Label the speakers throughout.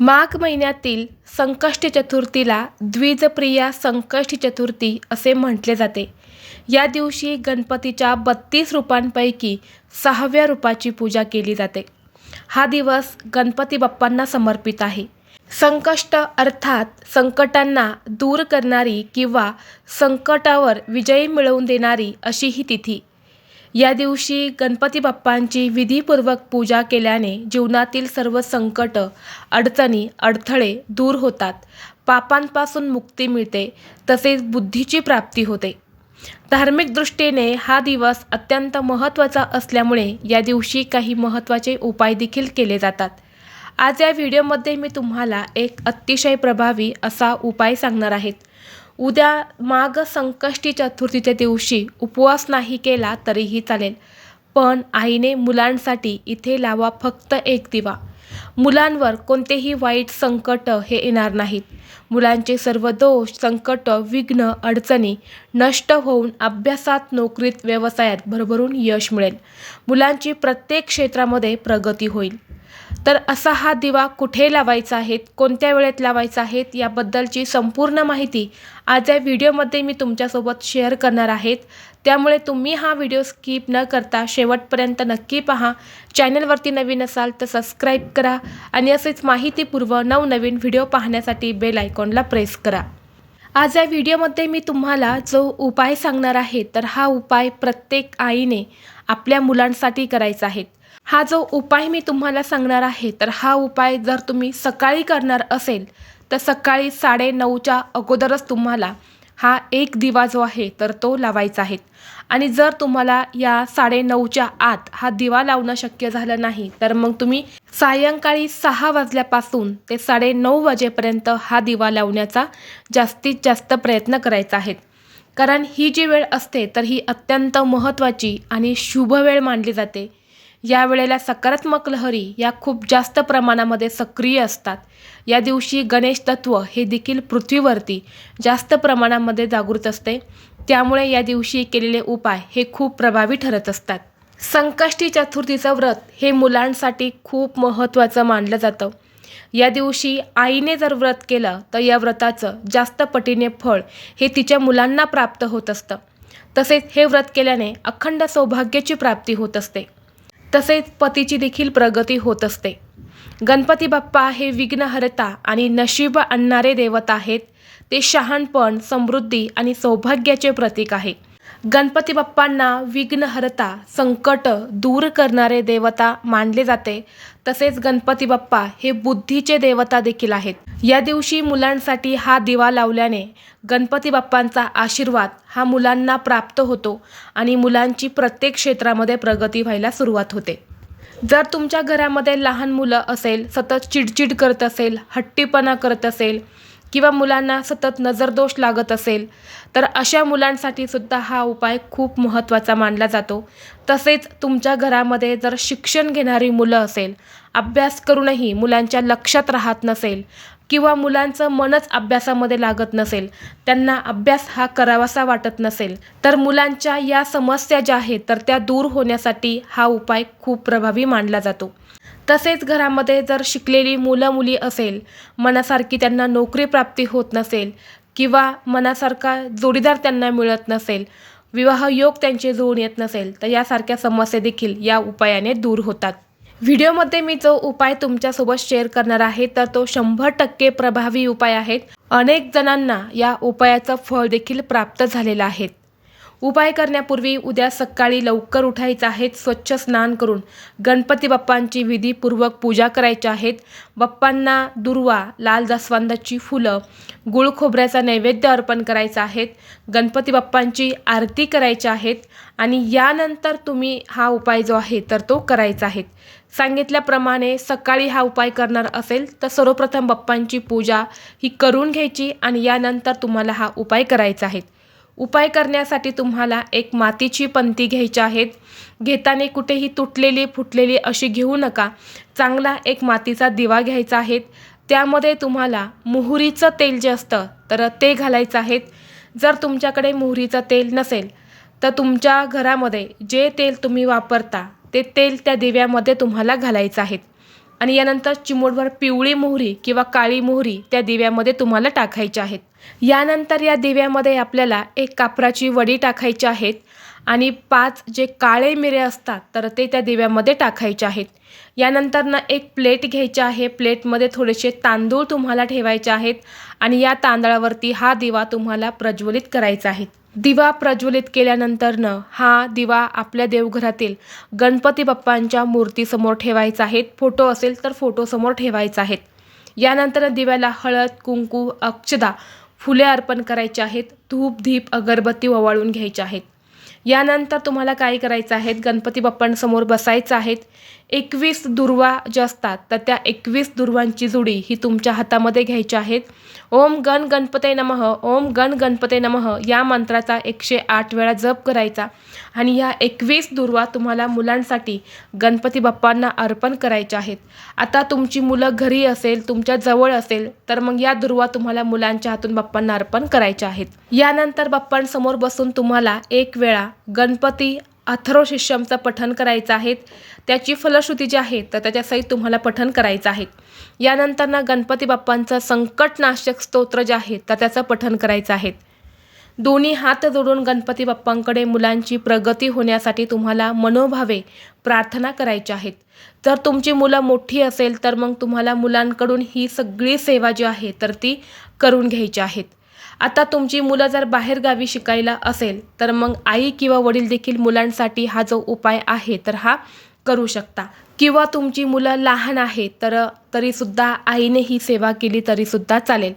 Speaker 1: माघ महिन्यातील संकष्टी चतुर्थीला द्विजप्रिया संकष्टी चतुर्थी असे म्हटले जाते. या दिवशी गणपतीच्या बत्तीस रूपांपैकी सहाव्या रूपाची पूजा केली जाते. हा दिवस गणपती बाप्पांना समर्पित आहे. संकष्ट अर्थात संकटांना दूर करणारी किंवा संकटावर विजय मिळवून देणारी अशी ही तिथी. या दिवशी गणपती बाप्पांची विधीपूर्वक पूजा केल्याने जीवनातील सर्व संकट अडचणी अडथळे दूर होतात. पापांपासून मुक्ती मिळते तसेच बुद्धीची प्राप्ती होते. धार्मिक दृष्टीने हा दिवस अत्यंत महत्त्वाचा असल्यामुळे या दिवशी काही महत्त्वाचे उपाय देखील केले जातात. आज या व्हिडिओमध्ये मी तुम्हाला एक अतिशय प्रभावी असा उपाय सांगणार आहेत उद्या माघ संकष्टी चतुर्थीच्या दिवशी उपवास नाही केला तरीही चालेल. पण आईने मुलांसाठी इथे लावा फक्त एक दिवा. मुलांवर कोणतेही वाईट संकट हे येणार नाहीत. मुलांचे सर्व दोष संकट विघ्न अडचणी नष्ट होऊन अभ्यासात नोकरीत व्यवसायात भरभरून यश मिळेल. मुलांची प्रत्येक क्षेत्रामध्ये प्रगती होईल. तर असा हा दिवा कुठे लावायचा आहे कोणत्या वेळेत लावायचा आहे याबद्दलची संपूर्ण माहिती आज या व्हिडिओमध्ये मी तुमच्यासोबत शेअर करणार आहेत त्यामुळे तुम्ही हा व्हिडिओ स्किप न करता शेवटपर्यंत नक्की पहा. चॅनलवरती नवीन असाल तर सबस्क्राईब करा आणि असेच माहितीपूर्व नवनवीन व्हिडिओ पाहण्यासाठी बेल आयकॉनला प्रेस करा. आज या व्हिडिओमध्ये मी तुम्हाला जो उपाय सांगणार आहे तर हा उपाय प्रत्येक आईने आपल्या मुलांसाठी करायचा आहे. हा जो उपाय मी तुम्हाला सांगणार आहे तर हा उपाय जर तुम्ही सकाळी करणार असेल तर सकाळी साडे नऊच्या अगोदरच तुम्हाला हा एक दिवा जो आहे तर तो लावायचा आहे. आणि जर तुम्हाला या साडे नऊच्या आत हा दिवा लावणं शक्य झालं नाही तर मग तुम्ही सायंकाळी सहा वाजल्यापासून ते साडे नऊ वाजेपर्यंत हा दिवा लावण्याचा जास्तीत जास्त प्रयत्न करायचा आहे. कारण ही जी वेळ असते तर ही अत्यंत महत्त्वाची आणि शुभ वेळ मानली जाते. या वेळेला सकारात्मक लहरी या खूप जास्त प्रमाणामध्ये सक्रिय असतात. या दिवशी गणेश तत्व हे देखील पृथ्वीवरती जास्त प्रमाणामध्ये जागृत असते. त्यामुळे या दिवशी केलेले उपाय हे खूप प्रभावी ठरत असतात. संकष्टी चतुर्थीचं व्रत हे मुलांसाठी खूप महत्त्वाचं मानलं जातं. या दिवशी आईने जर व्रत केलं तर या व्रताचं जास्त पटीने फळ हे तिच्या मुलांना प्राप्त होत असतं. तसेच हे व्रत केल्याने अखंड सौभाग्याची प्राप्ती होत असते. तसेच पतीची देखील प्रगती होत असते. गणपती बाप्पा हे विघ्नहरता आणि नशीब आणणारे देवता आहेत. ते शहाणपण समृद्धी आणि सौभाग्याचे प्रतीक आहे. गणपती बाप्पांना विघ्नहरता संकट दूर करणारे देवता मानले जाते. तसेच गणपती बाप्पा हे बुद्धीचे देवता देखील आहेत. या दिवशी मुलांसाठी हा दिवा लावल्याने गणपती बाप्पांचा आशीर्वाद हा मुलांना प्राप्त होतो आणि मुलांची प्रत्येक क्षेत्रामध्ये प्रगती व्हायला सुरुवात होते. जर तुमच्या घरामध्ये लहान मुलं असेल सतत चिडचिड करत असेल हट्टीपणा करत असेल किंवा मुलांना सतत नजरदोष लागत असेल तर अशा मुलांसाठी सुद्धा हा उपाय खूप महत्त्वाचा मानला जातो. तसेच तुमच्या घरामध्ये जर शिक्षण घेणारी मुलं असेल अभ्यास करूनही मुलांच्या लक्षात राहत नसेल किंवा मुलांचं मनच अभ्यासामध्ये लागत नसेल त्यांना अभ्यास हा करावासा वाटत नसेल तर मुलांच्या या समस्या ज्या आहेत तर त्या दूर होण्यासाठी हा उपाय खूप प्रभावी मानला जातो. तसेच घरामध्ये जर शिकलेली मुलं मुली असेल मनासारखी त्यांना नोकरी प्राप्ती होत नसेल किंवा मनासारखा जोडीदार त्यांना मिळत नसेल विवाह योग त्यांचे जुळून येत नसेल तर यासारख्या समस्या देखील या उपायाने दूर होतात. व्हिडिओमध्ये मी जो उपाय तुमच्यासोबत शेअर करणार आहे तर तो शंभर टक्के प्रभावी उपाय आहेत. अनेक जणांना या उपायाचं फळ देखील प्राप्त झालेलं आहे. उपाय करण्यापूर्वी उद्या सकाळी लवकर उठायचं आहेत स्वच्छ स्नान करून. गणपती बाप्पांची विधीपूर्वक पूजा करायची आहेत बाप्पांना दुर्वा लाल जास्वंदाची फुलं गुळ खोबऱ्याचा नैवेद्य अर्पण करायचा आहेत गणपती बाप्पांची आरती करायची आहेत आणि यानंतर तुम्ही हा उपाय जो आहे तर तो करायचा आहे. सांगितल्याप्रमाणे सकाळी हा उपाय करणार असेल तर सर्वप्रथम बाप्पांची पूजा ही करून घ्यायची आणि यानंतर तुम्हाला हा उपाय करायचा आहे. उपाय करण्यासाठी तुम्हाला एक मातीची पंती घ्यायची आहेत. घेताना कुठेही तुटलेली फुटलेली अशी घेऊ नका. चांगला एक मातीचा दिवा घ्यायचा आहे त्यामध्ये तुम्हाला मोहरीचं तेल जे असतं तर ते घालायचं आहे जर तुमच्याकडे मोहरीचं तेल नसेल तर तुमच्या घरामध्ये जे तेल तुम्ही वापरता ते तेल त्या दिव्यामध्ये तुम्हाला घालायचं आहे आणि यानंतर चिमूटभर पिवळी मोहरी किंवा काळी मोहरी त्या दिव्यामध्ये तुम्हाला टाकायच्या आहेत. यानंतर या दिव्यामध्ये आपल्याला एक कापराची वडी टाकायची आहेत आणि पाच जे काळे मिरे असतात तर ते त्या दिव्यामध्ये टाकायचे आहेत. यानंतर ना एक प्लेट घ्यायची आहे. प्लेटमध्ये थोडेसे तांदूळ तुम्हाला ठेवायचे आहेत आणि या तांदळावरती हा दिवा तुम्हाला प्रज्वलित करायचा आहे. दिवा प्रज्वलित केल्यानंतरनं हा दिवा आपल्या देवघरातील गणपती बाप्पांच्या मूर्तीसमोर ठेवायचा आहे. फोटो असेल तर फोटोसमोर ठेवायचा आहेत यानंतर दिव्याला हळद कुंकू अक्षदा फुले अर्पण करायचे आहेत धूप धीप अगरबत्ती ओवाळून घ्यायचे आहेत. यानंतर तुम्हाला काय करायचं आहे? गणपती बाप्पांसमोर बसायचं आहेत एकवीस दुर्वा ज्या असतात तर त्या एकवीस दुर्वांची जुडी ही तुमच्या हातामध्ये घ्यायच्या आहेत. ओम गण गणपते नमः ओम गण गणपते नमः या मंत्राचा एकशे आठ वेळा जप करायचा. आणि ह्या एकवीस दुर्वा तुम्हाला मुलांसाठी गणपती बाप्पांना अर्पण करायच्या आहेत. आता तुमची मुलं घरी असेल तुमच्या जवळ असेल तर मग या दुर्वा तुम्हाला मुलांच्या हातून बाप्पांना अर्पण करायच्या आहेत. यानंतर बाप्पांसमोर बसून तुम्हाला एक वेळा गणपती अथर्व शिष्यमचं पठन करायचं आहे त्याची फलश्रुती जी आहे तर त्याच्यासहित तुम्हाला पठन करायचं आहे. यानंतर ना गणपती बाप्पांचं संकटनाशक स्तोत्र जे आहे तर त्याचं पठन करायचं आहे. दोन्ही हात जोडून गणपती बाप्पांकडे मुलांची प्रगती होण्यासाठी तुम्हाला मनोभावे प्रार्थना करायच्या आहेत. जर तुमची मुलं मोठी असेल तर मग तुम्हाला मुलांकडून ही सगळी सेवा जी आहे तर ती करून घ्यायची आहेत. आता तुमची मुलं जर बाहेरगावी शिकायला असेल तर मग आई किंवा वडील देखील मुलांसाठी हा जो उपाय आहे तर हा करू शकता. किंवा तुमची मुलं लहान आहेत तर तरीसुद्धा आईने ही सेवा केली तरीसुद्धा चालेल.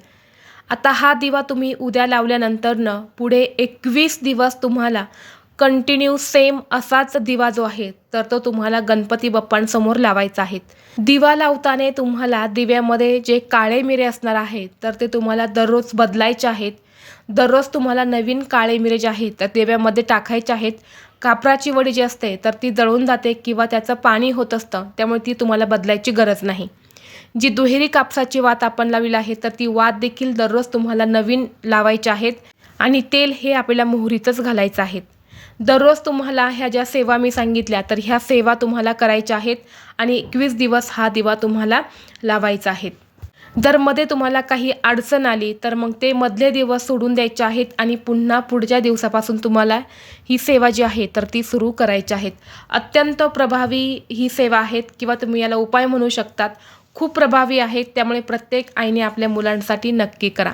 Speaker 1: आता हा दिवा तुम्ही उद्या लावल्यानंतरनं पुढे एकवीस दिवस तुम्हाला कंटिन्यू सेम असाच दिवा जो आहे तर तो तुम्हाला गणपती बाप्पांसमोर लावायचा आहे. दिवा लावताना तुम्हाला दिव्यामध्ये जे काळे मिरे असणार आहेत तर ते तुम्हाला दररोज बदलायचे आहेत. दररोज तुम्हाला नवीन काळे मिरे जे आहेत तर दिव्यामध्ये टाकायचे आहेत. कापराची वडी जी असते तर ती जळून जाते किंवा त्याचं पाणी होत असतं त्यामुळे ती तुम्हाला बदलायची गरज नाही. जी दुहेरी कापसाची वात आपण लावली आहे तर ती वात देखील दररोज तुम्हाला नवीन लावायची आहेत. आणि तेल हे आपल्याला मोहरीचंच घालायचं आहे. दररोज तुम्हाला ह्या ज्या सेवा मी सांगितल्या तर ह्या सेवा तुम्हाला करायच्या आहेत आणि एकवीस दिवस हा दिवा तुम्हाला लावायचा आहे जर मध्ये तुम्हाला काही अडचण आली तर मग ते मधले दिवस सोडून द्यायचे आहेत आणि पुन्हा पुढच्या दिवसापासून तुम्हाला ही सेवा जी आहे तर ती सुरू करायची आहेत. अत्यंत प्रभावी ही सेवा आहेत किंवा तुम्ही याला उपाय म्हणू शकतात. खूप प्रभावी आहेत त्यामुळे प्रत्येक आईने आपल्या मुलांसाठी नक्की करा.